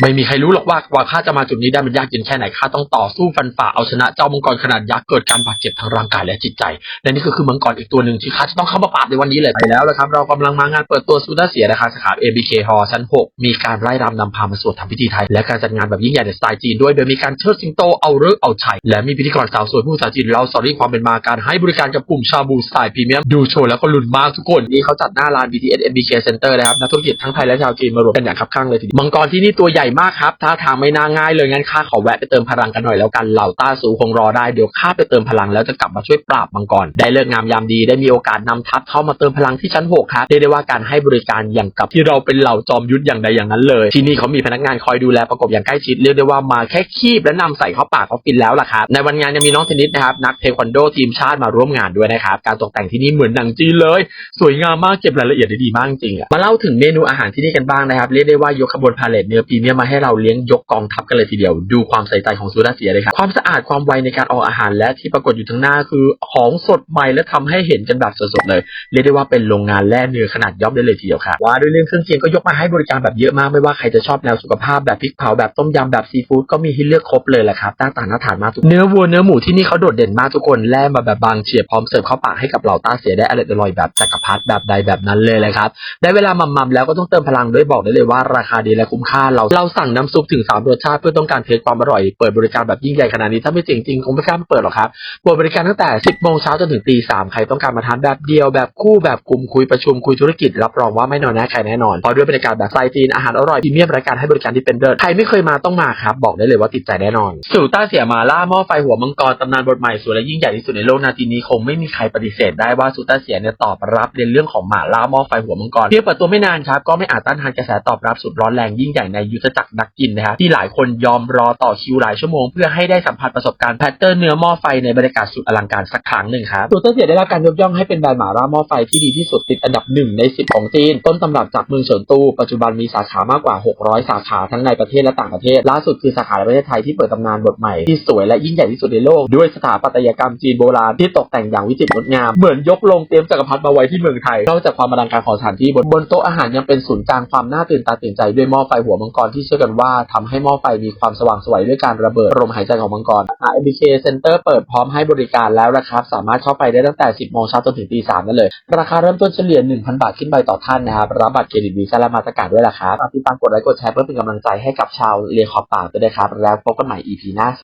ไม่มีใครรู้หรอกว่ากว่าข้าจะมาจุดนี้ได้มันยากเย็นแค่ไหนข้าต้องต่อสู้ฟันฝ่าเอาชนะเจ้ามังกรขนาดยักษ์เกิดการบาดเจ็บทางร่างกายและจิตใจ และนี่ก็คือมังกรอีกตัวหนึ่งที่ข้าจะต้องเข้ามาปราบในวันนี้เลยไปแล้วละครับ เรากำลังมางานเปิดตัวซูดาเสียนะคะสาขา ABK Hall ชั้น 6 มีการไล่รำนำพามาสวดทำพิธีไทย และการจัดงานแบบยิ่งใหญ่ในสไตล์จีนด้วยโดยมีการเชิดสิงโตเอาเลิกเอาชัยและมีพิธีกรสาวสวยผู้ภาษาจีนเล่าสตอรี่ความเป็นมาการให้บริการกับกลุ่มชาบูสไตล์พรีเมียมดูโชว์แล้วก็ลุ้นมากทุกคนนี่เขาจัดหน้าลาน BTS MBK Center นะครับนักธุรกิจทั้งไทยและชาวจีนมารวมกันอย่างคับข้างเลยทีเดียวมังกรที่นี่ตัวใหญ่มากครับท่าทางไม่น่าง่ายเลยงั้นข้าขอแวะไปเติมพลังกันหน่อยแล้วกันเหล่าต้าสูคงรอได้เดี๋ยวข้าไปเติมพลังแล้วจะกลับมาช่วยปราบมังกรได้เลิกงามยามดีได้มีโอกาสนำทัพเข้ามาเติมพลังที่ชั้น 6 ครับเรียกได้ว่าการให้บริการอย่างกับที่เราเป็นเหล่าจอมยุทธอย่างใดอย่างนั้นเลย ที่นี่เขามีพนักงานคอยดูแลประกบอย่างใกล้ชิดเรียกได้ว่ามาแค่คีบและนำใส่เข้าปากเขาฟินแล้วล่ะครับในวันงานยังมีน้องเทนนิสนะครับนักเทควันโดทีมชาติมาร่วมงานด้วยนะครับการตกแต่งที่นี่เหมือนหนังจีนเลย สวยงามมากเก็บรายละเอียดได้ดีมากจริงอะมาเล่าถึงเมนูอาหารที่นี่กันบ้างนะครับเรียกได้ว่ายกขบวนพาเลทเนื้อพรีเมียมมาให้เราเลี้ยงยกกองทัพกันเลยทีเดียว ดูความใส่ใจของซูดาเสียเลยครับ ความสะอาดความไวในการออกอาหารและที่ปรากฏอยู่ทั้งหน้าคือของสดใหม่และทำให้เห็นกันแบบสดๆเลย เรียกได้ว่าเป็นโรงงานแล่เนื้อขนาดย่อมได้เลยทีเดียวครับว่าด้วยเรื่องเครื่องเคียงก็ยกมาให้บริการแบบเยอะมากไม่ว่าใครจะชอบแนวสุขภาพแบบพริกเผาแบบต้มยำแบบซีฟู้ดก็มีให้เลือกครบเลยแหละครับหน้าตาน่าทานมากทุกเนื้อวัวเนื้อหมูที่นี่เขาโดดเด่นมากทุกคนแล่มาแบบบางเฉียบพร้อมเสิร์ฟเข้าปากให้กับเหล่าต้าเสียได้อร่อยอร่อยแบบจักรพรรดิแบบใดแบบนั้นเลยเลยครับได้เวลามัมๆแล้วก็ต้องเติมพลังด้วยบอกได้เลยว่าราคาดีและคุ้มค่าเราเราสั่งน้ำซุปถึง 3 รสชาติเพื่อต้องการเทสความอร่อย เปิดบริการแบบยิ่งใหญ่ขนาดนี้ถ้าไม่จริงจริงคงไม่กล้าเปิดหรอกครับเปิดบริการตั้งแต่ 10 โมงเช้าจนถึงตีสามใครต้องการมาทานแบบเดียวแบบคู่แบบกลุ่มคุยประชุมคุยธุรกิจรับรองว่าไม่นอนแน่ใครแน่นอนเพราะด้วยบรรยากาศแบบไซจีนอาหารอร่อยพรีเมียมรายการให้บริการที่เป็นเลิศใครไม่เคยมาต้องมาครับบอกได้เลยว่าติดใจแน่นอน สูต้าเสียมาล่าหม้อไฟหัวมังกรตำนานบทใหม่สวยและยิ่งใหญ่ที่สุดในโลกนาทีนี้คงไม่มีใครปฏิเสธได้ว่าสูต้าเสียเนี่ยตอบรับในเรื่องของหมาล่าหม้อไฟหัวมังกรเพียงเปิดตัวไม่นานครับก็ไม่อาจต้านทานกระแสตอบรับสุดร้อนแรงยิ่งใหญ่ในยุทธจักนักกินนะครับที่หลายคนยอมรอต่อคิวหลายชั่วโมง เพื่อให้ได้สัมผัสประสบการณ์แพทเทิร์นเนื้อหม้อไฟในบรรยากาศสุดอลังการสักครั้งหนึ่งครับสูต้าเสียได้รับการยกย่องให้เป็นแบรนด์หมาล่าหม้อไฟที่ดีที่สุดติดอันดับหนึ่งในสิบของจีน ต้นตำรับจากเมืองเฉินตู ปัจจุบันมีสาขามากกว่า 600 สาขาทั้งในประเทศและต่างประเทศ ล่าสุดคือสาขาในประเทศไทยที่เปิดตำนานบทใหม่ที่สวยและยิ่งใหญ่ที่สุดในโลกด้วยสถาปัตยกรรมจีนโบราณที่ตกแต่งอย่างวิจิตรงดงามเหมือนยกลงเตรียมจักรพรรดิมาไว้ที่เมืองไทยนอกจากความอลังการของสถานที่บนบนโต๊ะอาหารยังเป็นศูนย์กลางความน่าตื่นตาตื่นใจด้วยหม้อไฟหัวมังกรที่เชื่อกันว่าทำให้หม้อไฟมีความสว่างสวยด้วยการระเบิดลมหายใจของมังกรอา MBK Center เปิดพร้อมให้บริการแล้วนะครับ สามารถเข้าไปได้ตั้งแต่ 10 โมงเช้าจนถึงตี3นั่นเลย ราคาเริ่มต้นเฉลี่ย 1,000 บาทขึ้นไปต่อท่านนะครับรับบัตรเครดิตวีซ่าและมาตรการด้วยล่ะครับฝากติดตามกดไลค์กดแชร์เพื่อเป็นกำลังใจให้กับชาวเรียขอบปากด้วยนะครับแล้วพบกันใหม่ EP หน้า